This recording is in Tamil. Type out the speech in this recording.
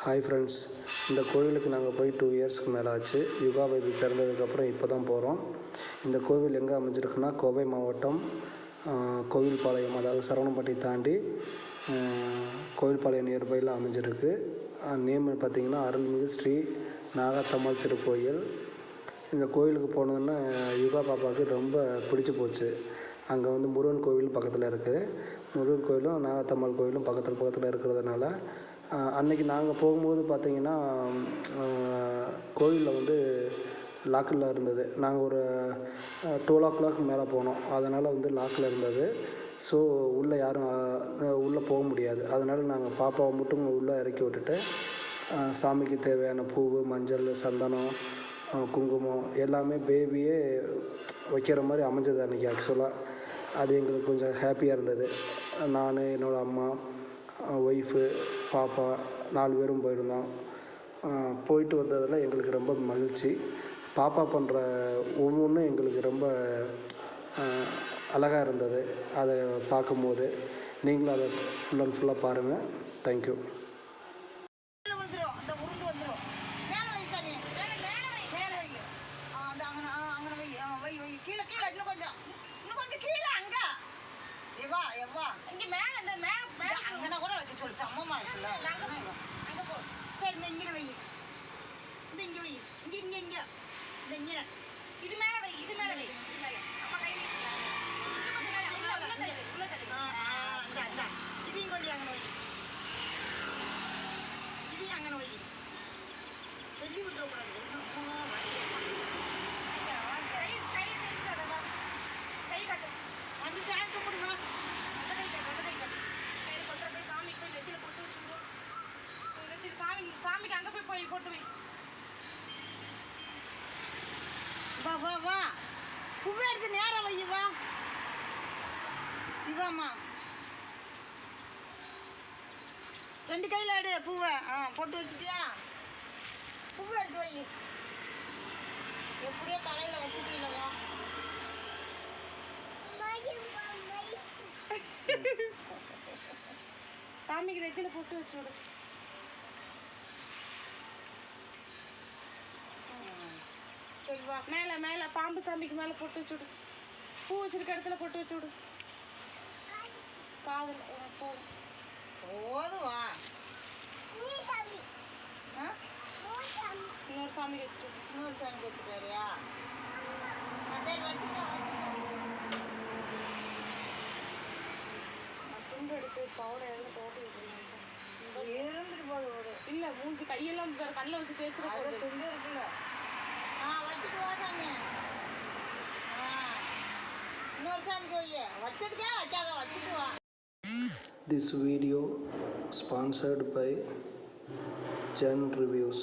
ஹாய் ஃப்ரெண்ட்ஸ் இந்த கோவிலுக்கு நாங்கள் போய் டூ இயர்ஸ்க்கு மேலே ஆச்சு யுகா பேபி பிறந்ததுக்கப்புறம் இப்போ தான் போகிறோம் இந்த கோவில் எங்கே அமைஞ்சிருக்குன்னா கோவை மாவட்டம் கோவில்பாளையம் அதாவது சரவணம்பட்டி தாண்டி கோவில்பாளையம் நியர்பையில் அமைஞ்சிருக்கு. நேம் பார்த்திங்கன்னா அருள்மிகு ஸ்ரீ நாகத்தம்மாள் திருக்கோயில். இந்த கோயிலுக்கு போனதுன்னா யுகா பாப்பாவுக்கு ரொம்ப பிடிச்சி போச்சு. அங்கே வந்து முருகன் கோவில் பக்கத்தில் இருக்குது முருகன் கோயிலும் நாகத்தம்மாள் கோயிலும் பக்கத்தில் பக்கத்தில் இருக்கிறதுனால அன்னைக்கு நாங்கள் போகும்போது பார்த்தீங்கன்னா கோவிலில் வந்து லாக்கில் இருந்தது. நாங்கள் ஒரு டுவெல் ஓ கிளாக் மேலே போனோம். அதனால் வந்து லாக்கில் இருந்தது. ஸோ உள்ளே யாரும் உள்ளே போக முடியாது. அதனால் நாங்கள் பாப்பாவை மட்டும் உள்ளே இறக்கி விட்டுட்டு சாமிக்கு தேவையான பூ மஞ்சள் சந்தனம் குங்குமம் எல்லாமே பேபியே வைக்கிற மாதிரி அமைஞ்சது அன்றைக்கி ஆக்சுவலாக அது எங்களுக்கு கொஞ்சம் ஹாப்பியாக இருந்தது. நான் என்னோடய அம்மா ஒய்ஃபு பாப்பா நாலு பேரும் போயிருந்தோம். போயிட்டு வந்ததில் எங்களுக்கு ரொம்ப மகிழ்ச்சி. பாப்பா பண்ணுற ஒவ்வொன்றும் எங்களுக்கு ரொம்ப அழகாக இருந்தது. அதை பார்க்கும்போது நீங்களும் அதை ஃபுல் அண்ட் ஃபுல்லாக பாருங்கள் தேங்க்யூ கீழே கீழே இன்னும் கொஞ்சம். இன்னும் கொஞ்சம் கீழே அங்க. எவ்வா எவ்வா. இங்க மேல இந்த மேல மேல அங்கன கூட வைக்க சொல்லு சமமா இருக்குல்ல அங்கன வை. அங்க போ சரி இந்த இங்கே வை இந்த இங்க வை இங்க இங்க இங்க இந்த இங்க இது மேல வை இது மேல வை இது மேல. அப்ப கை நீட்டு. இது மேல, உள்ள உள்ள தள்ளு உள்ள தள்ளு ஆ, ஆ, இந்த இந்த இதையும் கொண்டு அங்கன வை இதையும் அங்கன வை வெள்ளி விட்டுறக்கூடாது என்னமோ வலி. வாங்க, வாங்க. கை கை தெரிச்சுடாத வா கை காட்டு வந்து சேர்க்க முடியுமா அந்த கை காட்டு அந்த கை காட்டு கையில கொண்டு போய் சாமிக்கு போய் நெத்தியில போட்டு வச்சுக்கோ போய் நெத்தியில சாமி சாமிக்கு அங்க போய் போய் போட்டு வை வா வா வா. பூவை எடுத்து நேரா வை வா இவாம்மா. ரெண்டு கையில் எடு பூவை. ஆ போட்டு வச்சுட்டியா? பூவை எடுத்து வை. எப்படியோ தலையில் வச்சுட்டீங்களா சாமிக்கு நெத்தியில போட்டு வச்சு விடு சரி வா மேல மேல பாம்பு சாமிக்கு மேல போட்டு வச்சு விடு பூ வச்சிருக்க இடத்துல போட்டு வச்சு விடு காதல் போதும் போதும் வா ஆ? இன்னொரு சாமிக்கு வச்சுட்டு. இன்னொரு சாமி வச்சுட்டாரியா சரி வச்சுட்டோம் துண்டு எடுத்து பவுடர் எல்லாம் தோட்டி விட்டுருந்தேன் இருந்துட்டு போகுது இல்ல மூஞ்சி கையெல்லாம் கண்ணில் வச்சு போகுது துண்டு இருக்குல்ல. વચન This video sponsored by Gen Reviews.